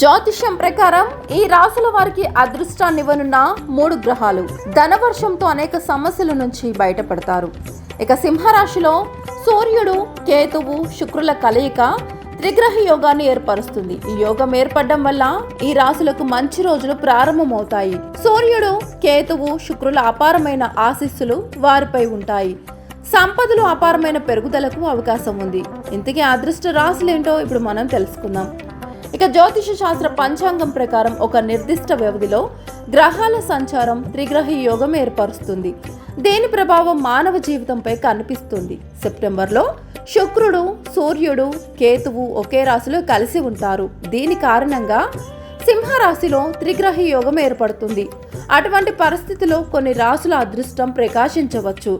జ్యోతిష్యం ప్రకారం ఈ రాసుల వారికి అదృష్టాన్ని ఇవ్వనున్న మూడు గ్రహాలు. ధనవర్షంతో అనేక సమస్యల నుంచి బయటపడతారు. ఇక సింహరాశిలో సూర్యుడు కేతువు శుక్రుల కలయిక త్రిగ్రహ యోగాన్ని ఏర్పరుస్తుంది. ఈ యోగం ఏర్పడడం వల్ల ఈ రాశులకు మంచి రోజులు ప్రారంభమవుతాయి. సూర్యుడు కేతువు శుక్రుల అపారమైన ఆశీస్సులు వారిపై ఉంటాయి. సంపదలు అపారమైన పెరుగుదలకు అవకాశం ఉంది. ఇంతకీ అదృష్ట రాశులేంటో ఇప్పుడు మనం తెలుసుకుందాం. ఇక జ్యోతిష శాస్త్ర పంచాంగం ప్రకారం ఒక నిర్దిష్ట వ్యవధిలో గ్రహాల సంచారం త్రిగ్రహ యోగం ఏర్పరుస్తుంది. దీని ప్రభావం మానవ జీవితంపై కనిపిస్తుంది? సెప్టెంబర్లో శుక్రుడు సూర్యుడు కేతువు ఒకే రాశిలో కలిసి ఉంటారు. దీని కారణంగా సింహరాశిలో త్రిగ్రహ యోగం ఏర్పడుతుంది. అటువంటి పరిస్థితిలో కొన్ని రాసుల అదృష్టం ప్రకాశించవచ్చు.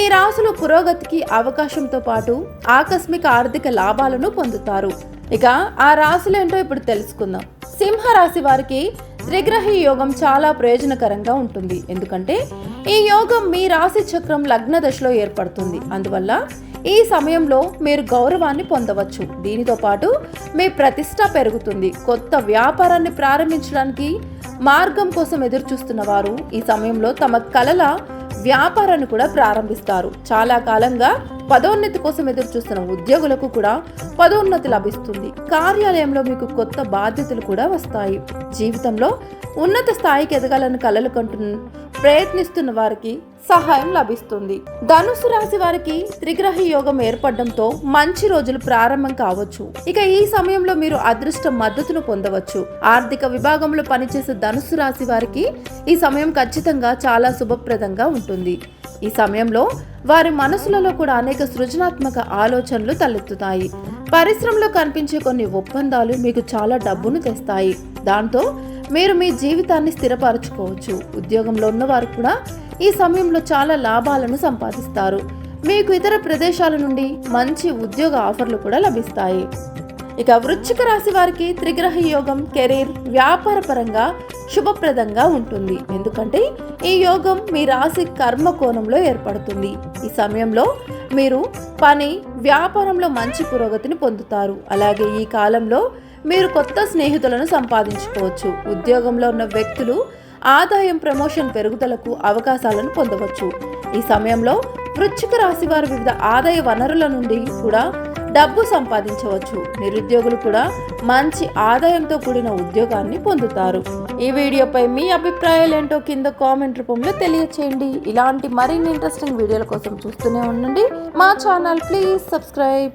ఈ రాసులు పురోగతికి అవకాశంతో పాటు ఆకస్మిక ఆర్థిక లాభాలను పొందుతారు. ఇక ఆ రాశులేంటో ఇప్పుడు తెలుసుకుందాం. సింహ రాశి వారికి త్రిగ్రహి యోగం చాలా ప్రయోజనకరంగా ఉంటుంది. ఎందుకంటే ఈ యోగం మీ రాశి చక్రం లగ్న దశలో ఏర్పడుతుంది. అందువల్ల ఈ సమయంలో మీరు గౌరవాన్ని పొందవచ్చు. దీనితో పాటు మీ ప్రతిష్ట పెరుగుతుంది. కొత్త వ్యాపారాన్ని ప్రారంభించడానికి మార్గం కోసం ఎదురు చూస్తున్న వారు ఈ సమయంలో తమ కలల వ్యాపారాన్ని కూడా ప్రారంభిస్తారు. చాలా కాలంగా పదోన్నతి కోసం ఎదురు చూస్తున్న ఉద్యోగులకు కూడా పదోన్నతి లభిస్తుంది. కార్యాలయంలో మీకు కొత్త బాధ్యతలు కూడా వస్తాయి. జీవితంలో ఉన్నత స్థాయికి ఎదగాలని కలలు కంటున్న ప్రయత్నిస్తున్న వారికి సహాయం లభిస్తుంది. ధనుసు రాశి వారికి త్రిగ్రహ యోగం ఏర్పడడంతో మంచి రోజులు ప్రారంభం కావచ్చు. ఇక ఈ సమయంలో మీరు అదృష్ట మద్దతును పొందవచ్చు. ఆర్థిక విభాగంలో పనిచేసే ధనుసు రాశి వారికి ఈ సమయం ఖచ్చితంగా చాలా శుభప్రదంగా ఉంటుంది. ఈ సమయంలో వారి మనసులలో కూడా అనేక సృజనాత్మక ఆలోచనలు తలెత్తుతాయి. పరిశ్రమలో కనిపించే కొన్ని ఒప్పందాలు మీకు చాలా డబ్బును తెస్తాయి. దాంతో మీరు మీ జీవితాన్ని స్థిరపరచుకోవచ్చు. ఉద్యోగంలో ఉన్నవారు కూడా ఈ సమయంలో చాలా లాభాలను సంపాదిస్తారు. మీకు ఇతర ప్రదేశాల నుండి మంచి ఉద్యోగ ఆఫర్లు కూడా లభిస్తాయి. ఇక వృశ్చిక రాశి వారికి త్రిగ్రహ యోగం కెరీర్ వ్యాపార పరంగా శుభప్రదంగా ఉంటుంది. ఎందుకంటే ఈ యోగం మీ రాశి కర్మ కోణంలో ఏర్పడుతుంది. ఈ సమయంలో మీరు పని వ్యాపారంలో మంచి పురోగతిని పొందుతారు. అలాగే ఈ కాలంలో మీరు కొత్త స్నేహితులను సంపాదించుకోవచ్చు. ఉద్యోగంలో ఉన్న వ్యక్తులు ఆదాయం ప్రమోషన్ పెరుగుదలకు అవకాశాలను పొందవచ్చు. ఈ సమయంలో వృశ్చిక రాశి వారు వివిధ ఆదాయ వనరుల నుండి కూడా డబ్బు సంపాదించవచ్చు. నిరుద్యోగులు కూడా మంచి ఆదాయంతో కూడిన ఉద్యోగాన్ని పొందుతారు. ఈ వీడియోపై మీ అభిప్రాయాలు ఏంటో కింద కామెంట్ రూపంలో తెలియచేయండి. ఇలాంటి మరిన్ని ఇంట్రెస్టింగ్ వీడియోల కోసం చూస్తూనే ఉండండి. మా ఛానల్ ప్లీజ్ సబ్స్క్రైబ్.